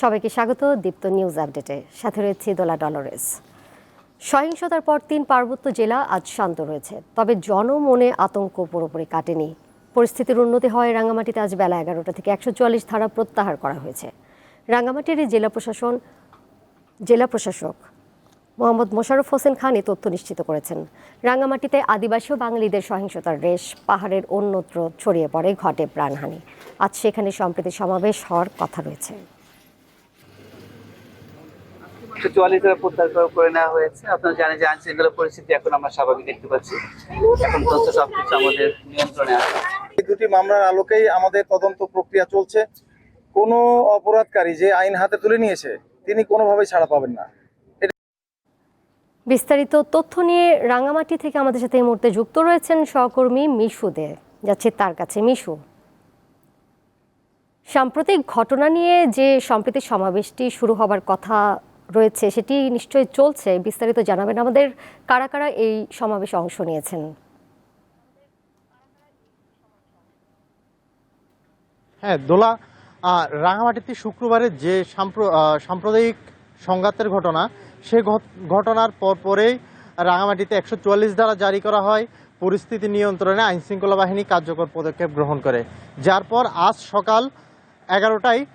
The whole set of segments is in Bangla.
সবাইকে স্বাগত দীপ্ত নিউজ আপডেটে। সাথে রয়েছে দোলা ডলরেস। সহিংসতার পর তিন পার্বত্য জেলা আজ শান্ত রয়েছে। তবে জনমনে আতঙ্ক পুরোপুরি কাটেনি। পরিস্থিতির উন্নতি হয় রাঙামাটিতে আজ বেলা এগারোটা থেকে একশো চুয়াল্লিশ ধারা প্রত্যাহার করা হয়েছে। রাঙামাটির এই জেলা প্রশাসন জেলা প্রশাসক মোহাম্মদ মোশাররফ হোসেন খান এ তথ্য নিশ্চিত করেছেন। রাঙামাটিতে আদিবাসী ও বাঙালিদের সহিংসতার রেশ পাহাড়ের অন্যত্র ছড়িয়ে পড়ে, ঘটে প্রাণহানি। আজ সেখানে সম্প্রীতি সমাবেশ হওয়ার কথা রয়েছে। একশো চুয়াল্লিশ ধারা প্রত্যাহার করে নেওয়া হয়েছে। আপনারা জানেন যে আইন শৃঙ্খলা পরিস্থিতি এখন আমরা স্বাভাবিক দেখতে পাচ্ছি। এখন তথ্য সবকিছু আমাদের নিয়ন্ত্রণে আছে। এই দুটি মামলার আলোকেই আমাদের তদন্ত প্রক্রিয়া চলছে। কোনো অপরাধকারী যে আইন হাতে তুলে নিয়েছে তিনি কোনোভাবেই ছাড়া পাবেন না। বিস্তারিত তথ্য নিয়ে রাঙামাটি থেকে আমাদের সাথে এই মুহূর্তে যুক্ত রয়েছেন সহকর্মী মিশু দে। যাচ্ছে তার কাছে। মিশু সাম্প্রতিক ঘটনা নিয়ে যে সম্প্রীতি সমাবেশটি শুরু হবার কথা রয়েছে, সেটি নিশ্চয়ই চলছে, বিস্তারিত জানাবেন আমাদের কারা কারা এই সমাবেশে অংশ নিয়েছেন। হ্যাঁ দোলা রাঙামাটিতে শুক্রবারে যে সাম্প্র- সাম্প্রদায়িক সংঘাতের ঘটনা, সে ঘট- ঘটনার পর পরেই রাঙামাটিতে একশো চুয়াল্লিশ ধারা জারি করা হয়, পরিস্থিতি নিয়ন্ত্রণে আইন শৃঙ্খলা বাহিনী কার্যকর পদক্ষেপ গ্রহণ করে। যার পর আজ সকাল এগারোটায়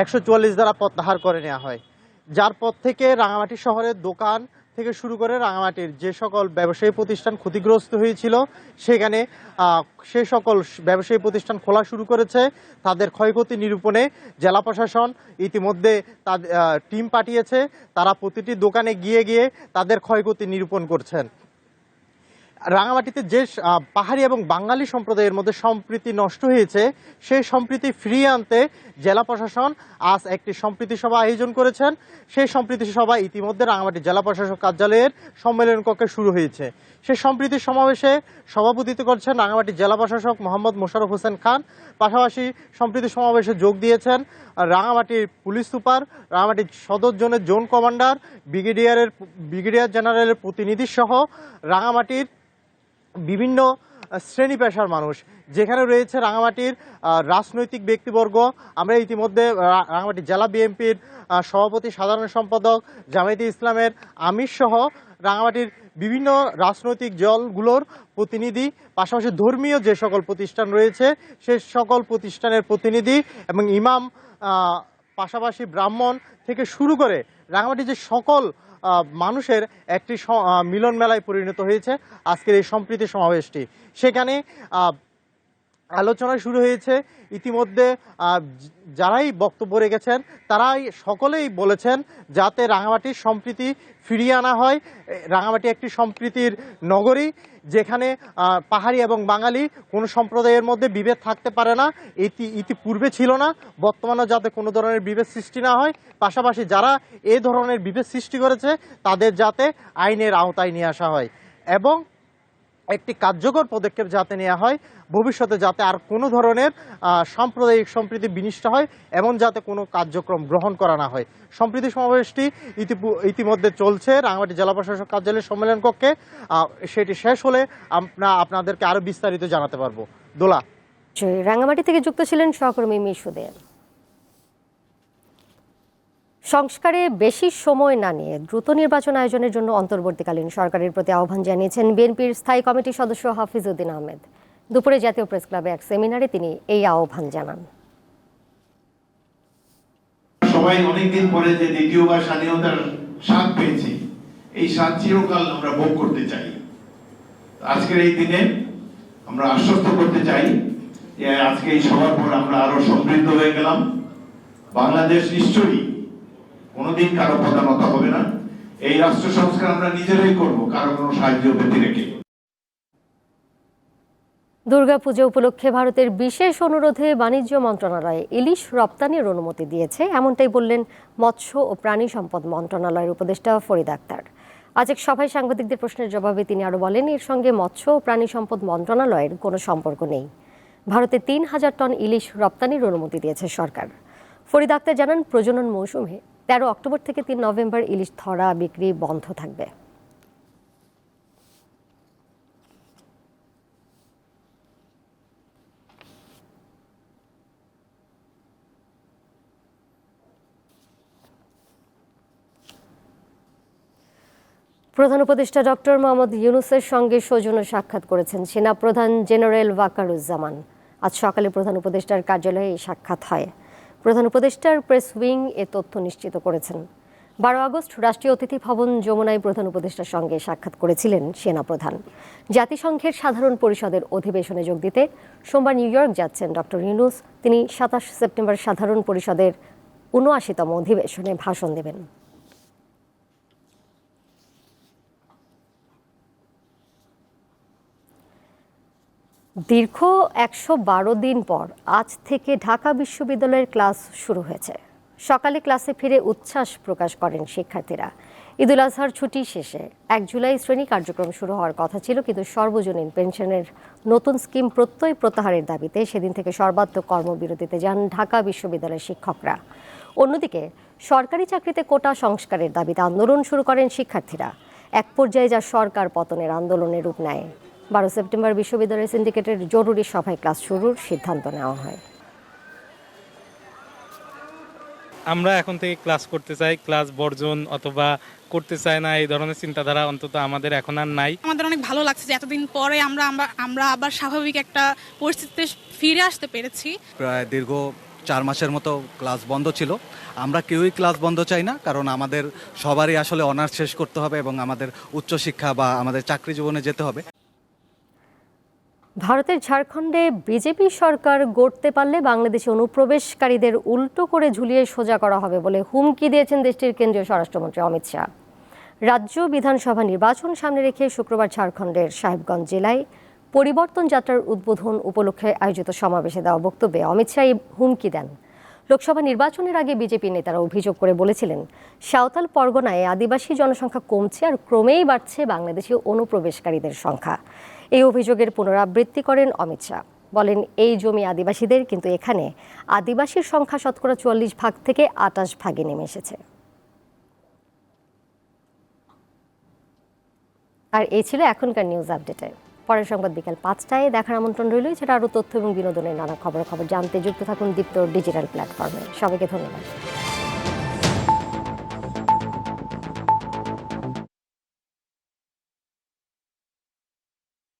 একশো চুয়াল্লিশ দ্বারা প্রত্যাহার করে নেওয়া হয়। যার পর থেকে রাঙামাটি শহরের দোকান থেকে শুরু করে রাঙামাটির যে সকল ব্যবসায়ী প্রতিষ্ঠান ক্ষতিগ্রস্ত হয়েছিল, সেখানে সে সকল ব্যবসায়ী প্রতিষ্ঠান খোলা শুরু করেছে। তাদের ক্ষয়ক্ষতি নিরূপণে জেলা প্রশাসন ইতিমধ্যে তাদের টিম পাঠিয়েছে। তারা প্রতিটি দোকানে গিয়ে গিয়ে তাদের ক্ষয়ক্ষতি নিরূপণ করছেন। রাঙামাটিতে যে পাহাড়ি এবং বাঙালি সম্প্রদায়ের মধ্যে সম্প্রীতি নষ্ট হয়েছে, সেই সম্প্রীতি ফিরিয়ে আনতে জেলা প্রশাসন আজ একটি সম্প্রীতি সভা আয়োজন করেছেন। সেই সম্প্রীতি সভা ইতিমধ্যে রাঙামাটি জেলা প্রশাসক কার্যালয়ের সম্মেলন কক্ষে শুরু হয়েছে। সেই সম্প্রীতি সমাবেশে সভাপতিত্ব করছেন রাঙামাটি জেলা প্রশাসক মোহাম্মদ মোশাররফ হোসেন খান। পাশাপাশি সম্প্রীতি সমাবেশে যোগ দিয়েছেন রাঙামাটির পুলিশ সুপার রাঙামাটির সদর জোনের জোন কমান্ডার, ব্রিগেডিয়ারের, ব্রিগেডিয়ার জেনারেলের প্রতিনিধি সহ রাঙামাটির বিভিন্ন শ্রেণি পেশার মানুষ। যেখানে রয়েছে রাঙামাটির রাজনৈতিক ব্যক্তিবর্গ। আমরা ইতিমধ্যে রাঙামাটি জেলা বিএনপির সভাপতি, সাধারণ সম্পাদক জামায়াতে ইসলামের আমির সহ রাঙামাটির বিভিন্ন রাজনৈতিক দলগুলোর প্রতিনিধি, পাশাপাশি ধর্মীয় যে সকল প্রতিষ্ঠান রয়েছে, সে সকল প্রতিষ্ঠানের প্রতিনিধি এবং ইমাম পাশাপাশি ব্রাহ্মণ থেকে শুরু করে রাঙামাটি যে সকল মানুষের একটি মিলন মেলায় পরিণত হয়েছে আজকের এই সম্প্রীতি সমাবেশটি। সেখানে আলোচনা শুরু হয়েছে। ইতিমধ্যে যারাই বক্তব্য রেখেছেন, তারাই সকলেই বলেছেন যাতে রাঙামাটির সম্প্রীতি ফিরিয়ে আনা হয়। রাঙামাটি একটি সম্প্রীতির নগরী, যেখানে পাহাড়ি এবং বাঙালি কোনো সম্প্রদায়ের মধ্যে বিভেদ থাকতে পারে না। এটি ইতিপূর্বে ছিল না বর্তমানে যাতে কোনো ধরনের বিভেদ সৃষ্টি না হয়। পাশাপাশি যারা এ ধরনের বিভেদ সৃষ্টি করেছে, তাদের যাতে আইনের আওতায় নিয়ে আসা হয়। এবং একটি কার্যকর পদক্ষেপ যাতে নেওয়া হয়, ভবিষ্যতে যাতে আর কোনো ধরনের সাম্প্রদায়িক সম্প্রীতি বিনিষ্ট হয় এমন যাতে কোনো কার্যক্রম গ্রহণ করা না হয়। সম্প্রীতি সমাবেশটি ইতিমধ্যে চলছে রাঙামাটি জেলা প্রশাসক কার্যালয়ের সম্মেলন কক্ষে। সেটি শেষ হলে আমরা আপনাদেরকে আরও বিস্তারিত জানাতে পারব। দোলা। রাঙামাটি থেকে যুক্ত ছিলেন সহকর্মী মিশু দে সংস্কারে বেশি সময় না নিয়ে দ্রুত নির্বাচন আয়োজনের জন্য অন্তর্বর্তীকালীন সরকারের প্রতি আহ্বান জানিয়েছেন বিএনপির স্থায়ী কমিটির সদস্য হাফিজউদ্দিন আহমেদ। দুপুরে জাতীয় প্রেস ক্লাবে এক সেমিনারে তিনি এই আহ্বান জানান। সবাই অনেকদিন পরে যে দ্বিতীয়বার স্বাধীনতার স্বাদ পেয়েছি, এই স্বাদ চিরকাল আমরা ভোগ করতে চাই। আজকের এই দিনে আমরা আশ্বস্ত করতে চাই যে আজকে এই সবার পর আমরা আরও সমৃদ্ধ হয়ে গেলাম। বাংলাদেশ নিশ্চয়ই কোনোদিন কারও প্রধানতা হবে না। এই রাষ্ট্র সংস্কার আমরা নিজেরাই করব, কারও কোনো সাহায্য পেতে রেখে দুর্গাপূজা উপলক্ষে ভারতের বিশেষ অনুরোধে বাণিজ্য মন্ত্রণালয় ইলিশ রপ্তানির অনুমতি দিয়েছে। এমনটাই বললেন মৎস্য ও প্রাণী সম্পদ মন্ত্রণালয়ের উপদেষ্টা ফরিদ আক্তার। আজ এক সভায় সাংবাদিকদের প্রশ্নের জবাবে তিনি আরও বলেন, এর সঙ্গে মৎস্য ও প্রাণী সম্পদ মন্ত্রণালয়ের কোনো সম্পর্ক নেই। ভারতে তিন হাজার টন ইলিশ রপ্তানির অনুমতি দিয়েছে সরকার। ফরিদ আক্তার জানান, প্রজনন মৌসুমে তেরো অক্টোবর থেকে তিন নভেম্বর ইলিশ ধরা, বিক্রি বন্ধ থাকবে। প্রধান উপদেষ্টা ডক্টর মোহাম্মদ ইউনুসের সঙ্গে সৌজন্য সাক্ষাৎ করেছেন সেনা প্রধান জেনারেল ওয়াকারুজ্জামান। আজ সকালে প্রধান উপদেষ্টার কার্যালয়ে এই সাক্ষাৎ হয়। প্রধান উপদেষ্টার প্রেস উইং এ তথ্য নিশ্চিত করেছেন। বারো আগস্ট রাষ্ট্রীয় অতিথি ভবন যমুনায় প্রধান উপদেষ্টার সঙ্গে সাক্ষাৎ করেছিলেন সেনাপ্রধান জাতিসংঘের সাধারণ পরিষদের অধিবেশনে যোগ দিতে সোমবার নিউ ইয়র্ক যাচ্ছেন ডক্টর ইউনুস। তিনি সাতাশ সেপ্টেম্বর সাধারণ পরিষদের উনআশিতম অধিবেশনে ভাষণ দেবেন। দীর্ঘ একশো বারো দিন পর আজ থেকে ঢাকা বিশ্ববিদ্যালয়ের ক্লাস শুরু হয়েছে। সকালে ক্লাসে ফিরে উচ্ছ্বাস প্রকাশ করেন শিক্ষার্থীরা। ঈদুল আজহার ছুটি শেষে এক জুলাই শ্রেণি কার্যক্রম শুরু হওয়ার কথা ছিল, কিন্তু সর্বজনীন পেনশনের নতুন স্কিম প্রত্যয় প্রত্যাহারের দাবিতে সেদিন থেকে সর্বাত্মক কর্মবিরতিতে যান ঢাকা বিশ্ববিদ্যালয়ের শিক্ষকরা। অন্যদিকে, সরকারি চাকরিতে কোটা সংস্কারের দাবিতে আন্দোলন শুরু করেন শিক্ষার্থীরা। এক পর্যায়ে যা সরকার পতনের আন্দোলনের রূপ নেয়। বারো সেপ্টেম্বর বিশ্ববিদ্যালয় সিন্ডিকেটের জরুরি সভায় ক্লাস শুরুর সিদ্ধান্ত নেওয়া হয়। আমরা এখন থেকে ক্লাস করতে চাই ক্লাস বর্জন অথবা করতে চাই না এই ধরনের চিন্তাধারা অন্তত আমাদের এখন আর নাই। আমাদের অনেক ভালো লাগছে যে এতদিন পরে আমরা আমরা আবার স্বাভাবিক একটা পরিস্থিতিতে ফিরে আসতে পেরেছি। প্রায় দীর্ঘ চার মাসের মতো ক্লাস বন্ধ ছিল। আমরা কেউই ক্লাস বন্ধ চাই না কারণ আমাদের সবারই আসলে অনার্স শেষ করতে হবে এবং আমাদের উচ্চশিক্ষা বা আমাদের চাকরি জীবনে যেতে হবে। ভারতের ঝাড়খণ্ডে বিজেপি সরকার গড়তে পারলে বাংলাদেশে অনুপ্রবেশকারীদের উল্টো করে ঝুলিয়ে সোজা করা হবে বলে হুমকি দিয়েছেন দেশটির কেন্দ্রীয় স্বরাষ্ট্রমন্ত্রী অমিত শাহ। রাজ্য বিধানসভা নির্বাচন সামনে রেখে শুক্রবার ঝাড়খণ্ডের সাহেবগঞ্জ জেলায় পরিবর্তন যাত্রার উদ্বোধন উপলক্ষে আয়োজিত সমাবেশে দেওয়া বক্তব্যে অমিত শাহ হুমকি দেন। লোকসভা নির্বাচনের আগে বিজেপি নেতারা অভিযোগ করে বলেছিলেন, সাঁওতাল পরগনায় আদিবাসী জনসংখ্যা কমছে আর ক্রমেই বাড়ছে বাংলাদেশি অনুপ্রবেশকারীদের সংখ্যা। এই অভিযোগের পুনরাবৃত্তি করেন অমিত শাহ। বলেন, এই জমি আদিবাসীদের কিন্তু এখানে আদিবাসীর সংখ্যা শতকরা চুয়াল্লিশ ভাগ থেকে আটাশ ভাগে নেমে এসেছে। আর এই ছিল এখনকার নিউজ আপডেটে পরের সংবাদ বিকাল পাঁচটায় দেখার আমন্ত্রণ রইল, এছাড়া আরও তথ্য এবং বিনোদনের নানা খবর খবর জানতে যুক্ত থাকুন দীপ্ত ডিজিটাল প্ল্যাটফর্মে সবাইকে ধন্যবাদ।